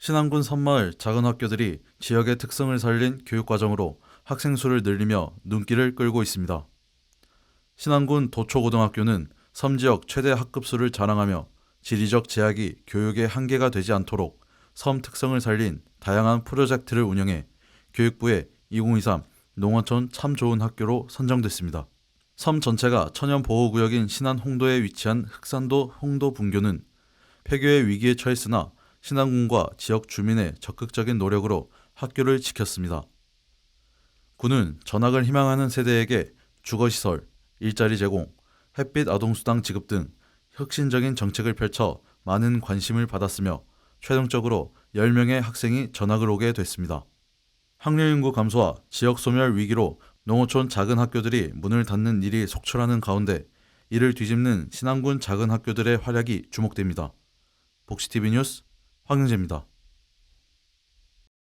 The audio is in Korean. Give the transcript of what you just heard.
신안군 섬마을 작은 학교들이 지역의 특성을 살린 교육과정으로 학생 수를 늘리며 눈길을 끌고 있습니다. 신안군 도초고등학교는 섬 지역 최대 학급 수를 자랑하며 지리적 제약이 교육의 한계가 되지 않도록 섬 특성을 살린 다양한 프로젝트를 운영해 교육부의 2023 농어촌 참 좋은 학교로 선정됐습니다. 섬 전체가 천연 보호구역인 신안 홍도에 위치한 흑산도 홍도 분교는 폐교의 위기에 처했으나 신안군과 지역 주민의 적극적인 노력으로 학교를 지켰습니다. 군은 전학을 희망하는 세대에게 주거시설, 일자리 제공, 햇빛 아동수당 지급 등 혁신적인 정책을 펼쳐 많은 관심을 받았으며 최종적으로 10명의 학생이 전학을 오게 됐습니다. 학령 인구 감소와 지역 소멸 위기로 농어촌 작은 학교들이 문을 닫는 일이 속출하는 가운데 이를 뒤집는 신안군 작은 학교들의 활약이 주목됩니다. 복시TV 뉴스 황영재입니다.